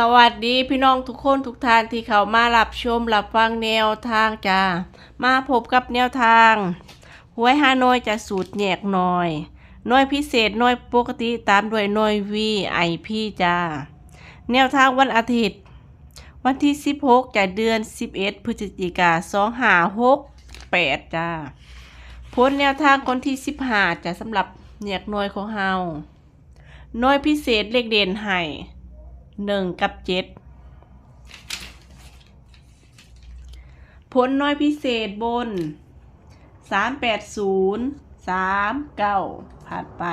สวัสดีพี่น้องทุกคนทุกท่านที่เข้ามารับชมรับฟังแนวทางจ้ามาพบกับแนวทางหวยฮานอยจะสูตรแยกหน่อยหน่วยพิเศษหน่วยปกติตามด้วยหน่วยวีไอพีจ้าแนวทางวันอาทิตย์ วันที่ 16จากเดือน 11 พฤศจิกา2568จ้าผลแนวทางคนที่ 15จะสำหรับแยกหน่วยของเฮาหน่วยพิเศษเลขเด่นให้ หนึ่งกับเจ็ดผลน้อยพิเศษบนสามแปดศูนย์สามเก้าผ่านไป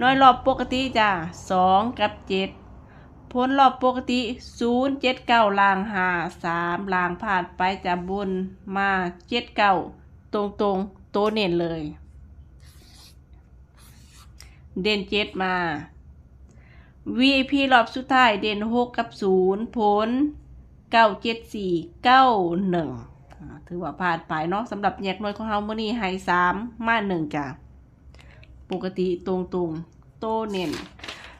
น้อยรอบปกติจ้ะสองกับเจ็ดผลรอบปกติศูนย์เจ็ดเก้าลางหาสามลางผ่านไปจะบนมาเจ็ดเก้าตรงตรงโตเน่นเลย เด่นเจ็ดมา VIP รอบสุดท้ายเด่นหกกับศูนย์ผลเก้าเจ็ดสี่เก้าหนึ่งถือว่าผ่านไปเนาะสำหรับแยกหน่วยของเฮาเมื่อนี้ให้สามมาหนึ่งจ้ะปกติตรงตรงโตเน่น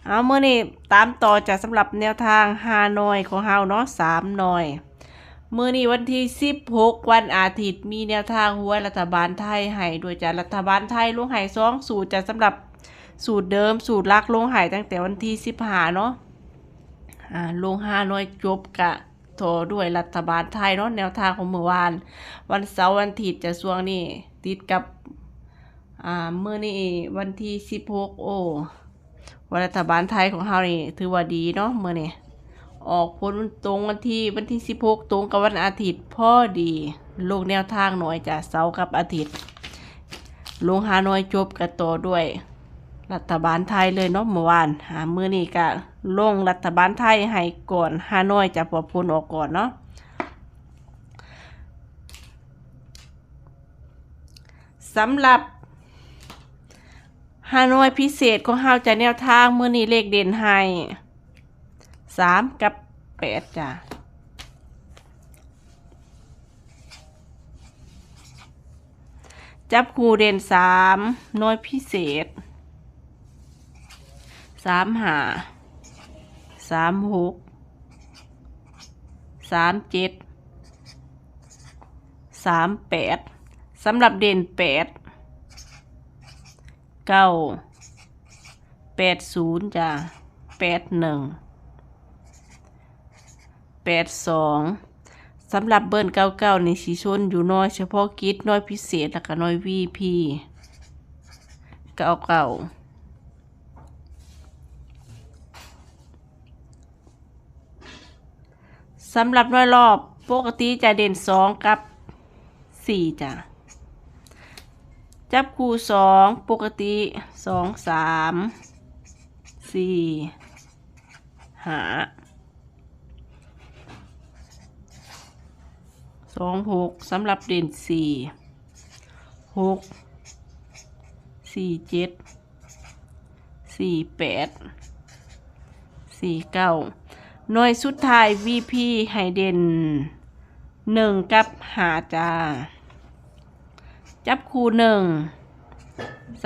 เอาเมื่อนี้ตามต่อจากสำหรับแนวทางฮานอยของเฮาเนาะสามหน่อยเมื่อนี้วันที่สิบหกวันอาทิตย์มีแนวทางหัวรัฐบาลไทยให้โดยจากรัฐบาลไทยลงให้สองสูตรจะสำหรับ สูตรเดิมสูตรลักลงหายตั้งแต่วันที่สิบหาเนาะอ่าลงห้าน้อยจบกะโทด้วยรัฐบาลไทยเนาะแนวทางของเมื่อวาน วันเสาร์วันอาทิตย์จะช่วงนี้ติดกับอ่าเมื่อนี้วันที่สิบหกโอ้วันรัฐบาลไทยของเรานี่ถือว่าดีเนาะเมื่อนี้ออกผลตรงวันที่วันที่สิบหกตรงกับวันอาทิตย์พอดีลงแนวทางหน่อยจากเสาร์กับอาทิตย์ลงหาน้อยจบกับโตด้วย รัฐบาลไทยเลยเนาะเมื่อวานหามือนี้ก็ลงรัฐบาลไทยให้ก่อนฮานอยจะพอพ้นออกก่อนเนาะสำหรับฮานอยพิเศษของเฮาจะแนวทางมือนี้เลขเด่นให้สามกับแปดจ้ะจับคู่เด่นสามน้อยพิเศษ สามหาสามหกสามเจ็ดสามแปดสำหรับเด่นแปดเก้าแปดศูนย์จ้ะแปดหนึ่งแปดสองสำหรับเบิ้ลเก้าเก้าในสีชนอยู่น้อยเฉพาะกิจน้อยพิเศษแล้วก็น้อยวีพีเก้าเก้า สำหรับน้อยรอบปกติจะเด่นสองกับสี่จ้ะ จับคู่สองปกติสองสามสี่หาสองหกสำหรับเด่นสี่หกสี่เจ็ดสี่แปดสี่เก้า หน่วยสุดท้าย VP ให้เดนหนึ่งกับหาจา จับคู่หนึ่ง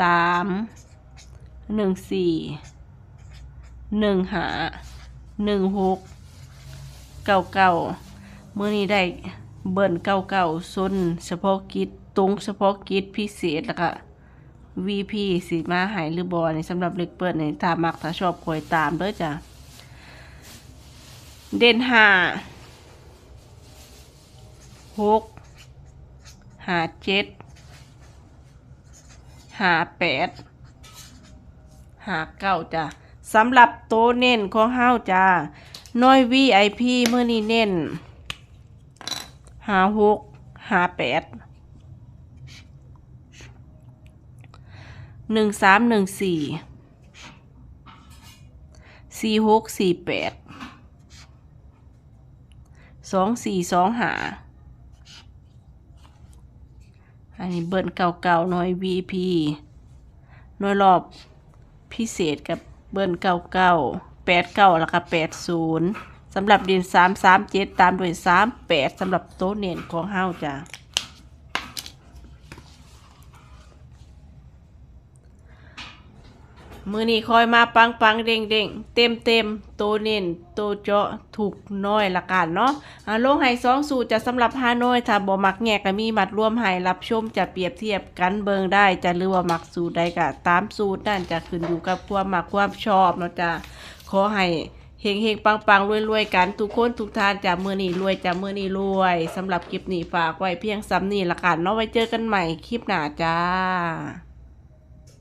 สามหนึ่งสี่หนึ่งหาหนึ่งหกเก้าเก้าเมื่อนี้ได้เบิ่นเก้าเก้าส้นเฉพาะกิจตรงเฉพาะกิจพิเศษแล้วก็ VP สีมาหายหรือบอลในสำหรับเล็กเปิดในถ้ามักถ้าชอบคอยตามเด้อจ้ะ เด่นห้าหกหาเจ็ดหาแปดหาเก้าจ้ะสำหรับโตเน้นของเฮาจ้าน้อย VIP เมื่อนี้เน้นหาหกหาแปดหนึ่งสามหนึ่งสี่สี่หกสี่แปด สองสี่สองหาอันนี้เบิร์นเก่าๆหน่อย VP หน่วยรอบพิเศษกับเบิร์นเก่าๆแปดเก้าแล้วก็แปดศูนย์สำหรับเดือนสามสามเจ็ดตามด้วยสามแปดสำหรับโต๊ะเน่นของเฮาจ้ะ มือนี้คอยมาปังปังเด้งเด้งเต็มเต็มโตเน้นโตเจาะถูกน้อยละกันเนาะอ่าลงให้สองสูตรจะสำหรับฮานอยถ้าบ่มักแงกก็มีมัดรวมให้รับชมจะเปรียบเทียบกันเบิงได้จะหรือว่ามักสูตรใดก็ตามสูตรนั่นจะขึ้นอยู่กับความมักความชอบเนาะจ้ะขอให้เฮงเฮงปังปังรวยรวยๆกันทุกคนทุกทานจากมือนี้รวยจากมือนี้รวยสำหรับคลิปนี้ฝากไว้เพียงซ้ำนี้ละกันเนาะไว้เจอกันใหม่คลิปหน้าจ้า